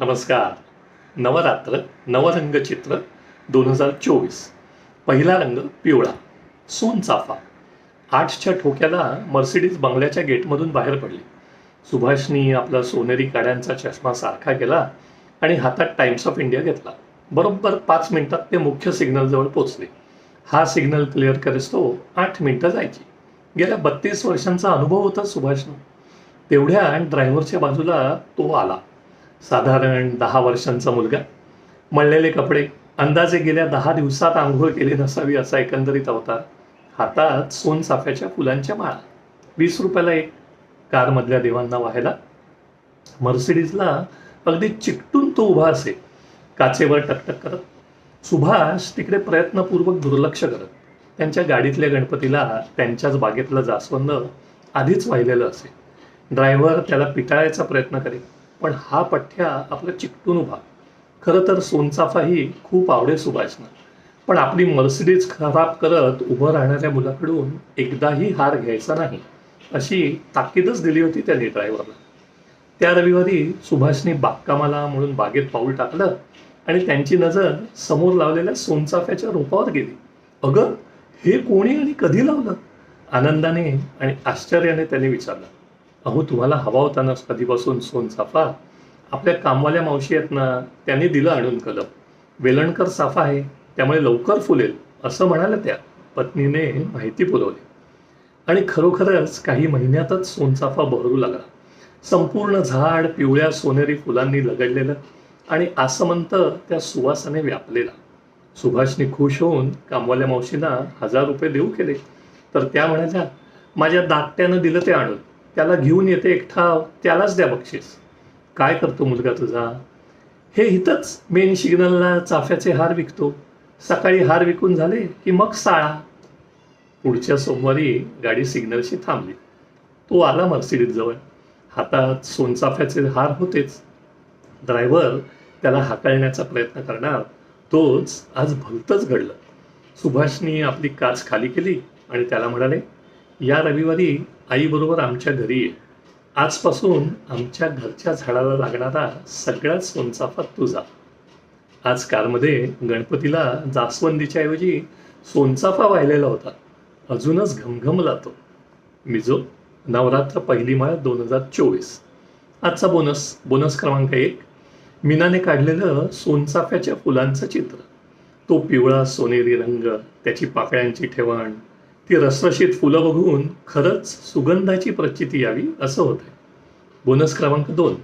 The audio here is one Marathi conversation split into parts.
नमस्कार. नवरात्र नवरंगचित्र दोन हजार चोवीस. पहिला रंग पिवळा सोनचाफा आठच्या ठोक्याला मर्सिडीज बंगल्याच्या गेटमधून बाहेर पडली. सुभाषनी आपला सोनेरी काड्यांचा चष्मा सारखा केला आणि हातात टाइम्स ऑफ इंडिया घेतला. बरोबर पाच मिनिटात ते मुख्य सिग्नलजवळ पोचले. हा सिग्नल क्लिअर करेस तो आठ मिनिटं जायची. गेल्या बत्तीस वर्षांचा अनुभव होता सुभाषनं. तेवढ्या ड्रायव्हरच्या बाजूला तो आला. साधारण दहा वर्षांचा मुलगा. मळलेले कपडे अंदाजे गेल्या दहा दिवसात आंघोळ केली नसावी असा एकंदरीत अवतार. हातात सोनचाफ्याच्या फुलांच्या माळा. वीस रुपयाला एक. कारमधल्या देवांना व्हायला. मर्सिडीजला अगदी चिकटून तो उभा असे. काचेवर टकटक करत. सुभाष तिकडे प्रयत्नपूर्वक दुर्लक्ष करत. त्यांच्या गाडीतल्या गणपतीला त्यांच्याच बागेतलं जास्वंद आधीच वाहिलेलं असे. ड्रायव्हर त्याला पिटाळायचा प्रयत्न करेल पण हा पठ्ठ्या आपला चिकटून उभा. खरं तर सोनचाफाही खूप आवडे सुभाषनं. पण आपली मर्सिडीज खराब करत उभं राहणाऱ्या मुलाकडून एकदाही हार घ्यायचा नाही अशी ताकीदच दिली होती त्याने ड्रायव्हरला त्या रविवारी सुभाषने बागकामाला म्हणून बागेत पाऊल टाकलं आणि त्यांची नजर समोर लावलेल्या सोनचाफ्याच्या रोपावर गेली. अगं हे कोणी आणि कधी लावलं? आनंदाने आणि आश्चर्याने त्याने विचारलं. अहो तुम्हाला हवा होता ना कधीपासून सोनचाफा आपल्या कामवाल्या मावशी आहेत ना त्यांनी दिलं आणून कलम. वेलणकर साफा आहे त्यामुळे लवकर फुलेल असं म्हणाल्या त्या. पत्नीने माहिती पुरवली. आणि खरोखरच काही महिन्यातच सोनचाफा बहरू लागला. संपूर्ण झाड पिवळ्या सोनेरी फुलांनी लगडलेलं आणि आसमंत त्या सुवासाने व्यापलेला. सुभाषने खुश होऊन कामवाल्या मावशींना हजार रुपये देऊ केले. तर त्या म्हणाल्या माझ्या दाट्यानं दिलं ते आणून. त्याला घेऊन येते एकठाव त्यालाच द्या बक्षीस. काय करतो मुलगा तुझा? हे इथंच मेन सिग्नलला चाफ्याचे हार विकतो. सकाळी हार विकून झाले की मग साळा. पुढच्या सोमवारी गाडी सिग्नलशी थांबली. तो आला मर्सिडीज जवळ. हातात सोनचाफ्याचे हार होतेच. ड्रायव्हर त्याला हाकलण्याचा प्रयत्न करणार. तोच आज भलतंच घडलं. सुभाषनी आपली काच खाली केली आणि त्याला म्हणाले या रविवारी आईबरोबर आमच्या घरी ये. आजपासून आमच्या घरच्या झाडाला लागणारा सगळ्यात सोनचाफा तुझा आज कारमध्ये गणपतीला जास्वंदीच्या ऐवजी सोनचाफा वाहिलेला होता. अजूनच घमघमला तो. मिजो नवरात्र पहिली माळ दोन हजार चोवीस. आजचा बोनस बोनस क्रमांक एक. मीनाने काढलेलं सोनचाफ्याच्या फुलांचं चित्र. तो पिवळा सोनेरी रंग त्याची पाकळ्यांची ठेवण ती रसरशीत फुलं बघून खरंच सुगंधाची प्रचिती यावी असं होतंय. बोनस क्रमांक दोन.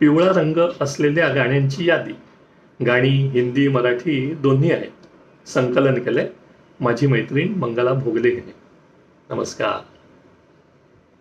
पिवळा रंग असलेल्या गाण्यांची यादी. गाणी हिंदी मराठी दोन्ही आहेत. संकलन केलंय माझी मैत्रीण मंगला भोगले हिने नमस्कार.